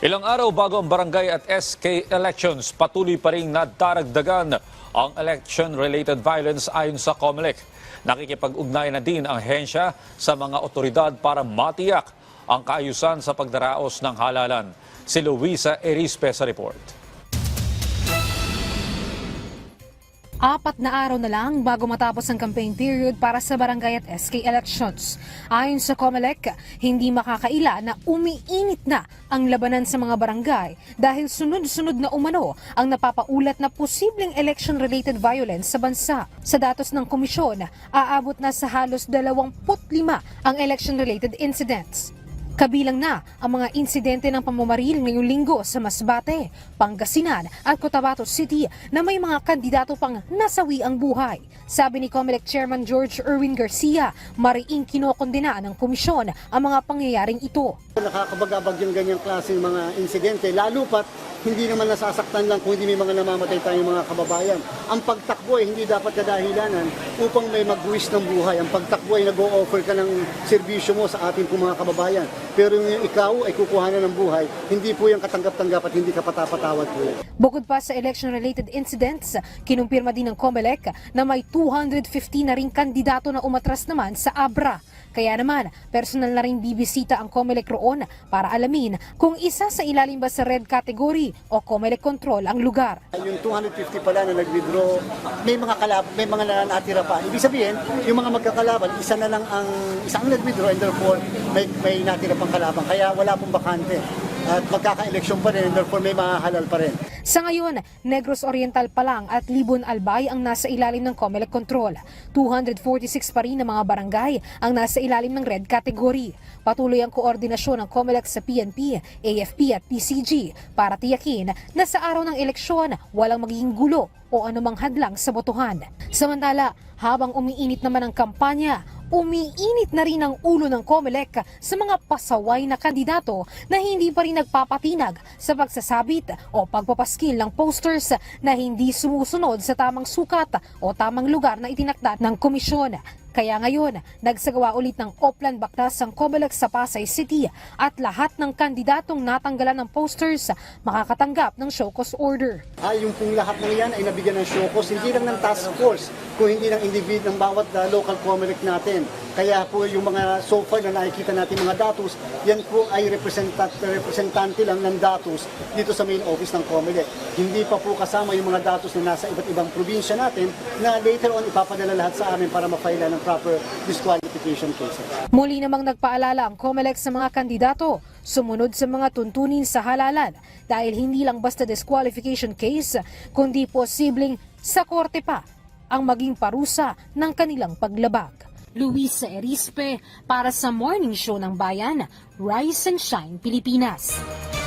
Ilang araw bago ang barangay at SK elections, patuloy pa rin nadaragdagan ang election-related violence ayon sa COMELEC. Nakikipag-ugnayan na din ang hensya sa mga otoridad para matiyak ang kaayusan sa pagdaraos ng halalan. Si Luisa Erispe sa report. Apat na araw na lang bago matapos ang campaign period para sa barangay at SK elections. Ayon sa COMELEC, hindi makakaila na umiinit na ang labanan sa mga barangay dahil sunod-sunod na umano ang napapaulat na posibleng election-related violence sa bansa. Sa datos ng komisyon, aabot na sa halos 25 ang election-related incidents. Kabilang na ang mga insidente ng pamamaril ngayong linggo sa Masbate, Pangasinan at Cotabato City na may mga kandidato pang nasawi ang buhay. Sabi ni COMELEC Chairman George Erwin Garcia, mariing kinokondena ng komisyon ang mga pangyayaring ito. Nakakabagabag yung ganyang klaseng mga insidente, lalo pat hindi naman nasasaktan lang kung hindi may mga namamatay tayong mga kababayan. Ang pagtakbo ay hindi dapat kadahilanan upang may magbuwis ng buhay. Ang pagtakbo ay nag-o-offer ka ng serbisyo mo sa ating mga kababayan. Pero yung ikaw ay kukuhanan ng buhay, hindi po yung katanggap-tanggap at hindi ka patapatawad po. Bukod pa sa election-related incidents, kinumpirma din ng COMELEC na may 250 na ring kandidato na umatras naman sa ABRA. Kaya naman, personal na rin bibisita ang COMELEC roon para alamin kung isa sa ilalim ba sa red category o COMELEC control ang lugar. Yung 250 pala na nag-withdraw, may mga kalab, may mga nanatira pa. Ibig sabihin, yung mga magkakalaban, isa na lang ang isang nag-withdraw and therefore may, may natira pang kalaban. Kaya wala pong bakante. At magkaka-eleksyon pa rin and therefore may mahahalal pa rin. Sa ngayon, Negros Oriental pa lang at Libon Albay ang nasa ilalim ng COMELEC control. 246 pa rin ng mga barangay ang nasa ilalim ng red category. Patuloy ang koordinasyon ng COMELEC sa PNP, AFP at PCG para tiyakin na sa araw ng eleksyon walang magiging gulo o anumang hadlang sa botohan. Samantala, habang umiinit naman ang kampanya, umiinit na rin ang ulo ng COMELEC sa mga pasaway na kandidato na hindi pa rin nagpapatinag sa pagsasabit o pagpapaskil ng posters na hindi sumusunod sa tamang sukat o tamang lugar na itinakda ng komisyon. Kaya ngayon, nagsagawa ulit ng Oplan Baktas ang COMELEC sa Pasay City at lahat ng kandidatong natanggalan ng posters makakatanggap ng show cause order. Ah, yung pong lahat ng yan ay nabigyan ng show cause, hindi lang ng task force, kung hindi ng individual ng bawat uh, local COMELEC natin. Kaya po yung mga so far na nakikita natin mga datos, yan po ay representant, representante lang ng datos dito sa main office ng COMELEC. Hindi pa po kasama yung mga datos na nasa iba't ibang probinsya natin na later on ipapadala lahat sa amin para mafaila ng proper disqualification cases. Muli namang nagpaalala ang COMELEC sa mga kandidato sumunod sa mga tuntunin sa halalan dahil hindi lang basta disqualification case kundi posibleng sa korte pa ang maging parusa ng kanilang paglabag. Luisa Erispe para sa Morning Show ng Bayan, Rise and Shine Pilipinas.